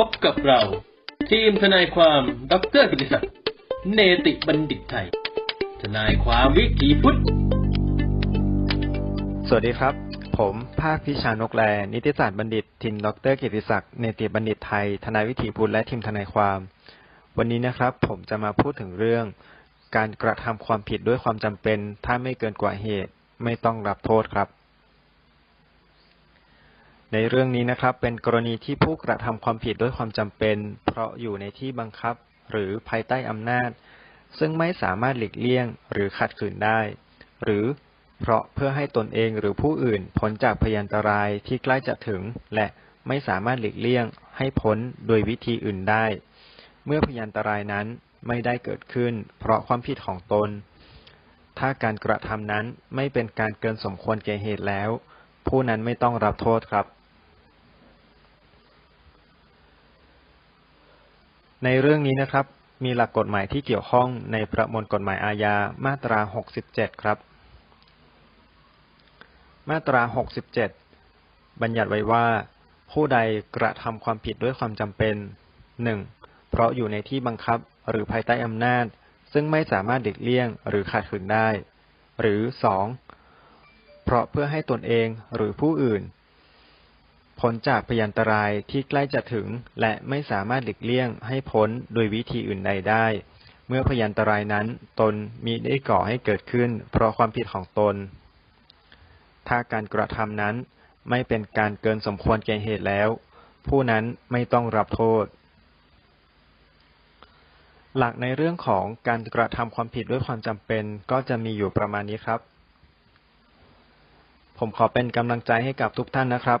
พบกับเรา ทีมทนายความดรกิติศักดิ์เนติบัณฑิตไทย ทนายความวิถีพุทธ สวัสดีครับ ผมภาคพิชานกแล นิติศาสตร์บัณฑิต ทีมดรกิติศักดิ์เนติบัณฑิตไทย ทนายวิถีพุทธและทีมทนายความ วันนี้นะครับ ผมจะมาพูดถึงเรื่อง การกระทำความผิดด้วยความจำเป็น ถ้าไม่เกินกว่าเหตุ ไม่ต้องรับโทษครับ ในเรื่องนี้นะครับ เป็นกรณีที่ผู้กระทำความผิดด้วยความจำเป็น เพราะอยู่ในที่บังคับหรือภายใต้อำนาจ ซึ่งไม่สามารถหลีกเลี่ยงหรือขัดขืนได้ หรือเพราะเพื่อให้ตนเองหรือผู้อื่นพ้นจากพยันตรายที่ใกล้จะถึง และไม่สามารถหลีกเลี่ยงให้พ้นโดยวิธีอื่นได้ เมื่อพยันตรายนั้นไม่ได้เกิดขึ้น เพราะความผิดของตน ถ้าการกระทำนั้นไม่เป็นการเกินสมควรแก่เหตุแล้ว ผู้นั้นไม่ต้องรับโทษครับ ในเรื่องนี้นะครับ มีหลักกฎหมายที่เกี่ยวข้องในประมวลกฎหมายอาญามาตรา 67 ครับ มาตรา 67 บัญญัติไว้ว่า ผู้ใดกระทำความผิดด้วยความจำเป็น 1. เพราะอยู่ในที่บังคับหรือภายใต้อำนาจ ซึ่งไม่สามารถเด็กเลี่ยงหรือขัดขืนได้ หรือ 2. เพราะเพื่อให้ตนเองหรือผู้อื่น พ้นจากพยันตรายที่ใกล้จะถึง และไม่สามารถหลีกเลี่ยงให้พ้นโดยวิธีอื่นใดได้ เมื่อพยันตรายนั้นตนมีได้ก่อให้เกิดขึ้น เพราะความผิดของตน ถ้าการกระทำนั้นไม่เป็นการเกินสมควรแก่เหตุแล้ว ผู้นั้นไม่ต้องรับโทษ หลักในเรื่องของการกระทำความผิดด้วยความจำเป็นก็จะมีอยู่ประมาณนี้ครับ ผมขอเป็นกำลังใจให้กับทุกท่านนะครับ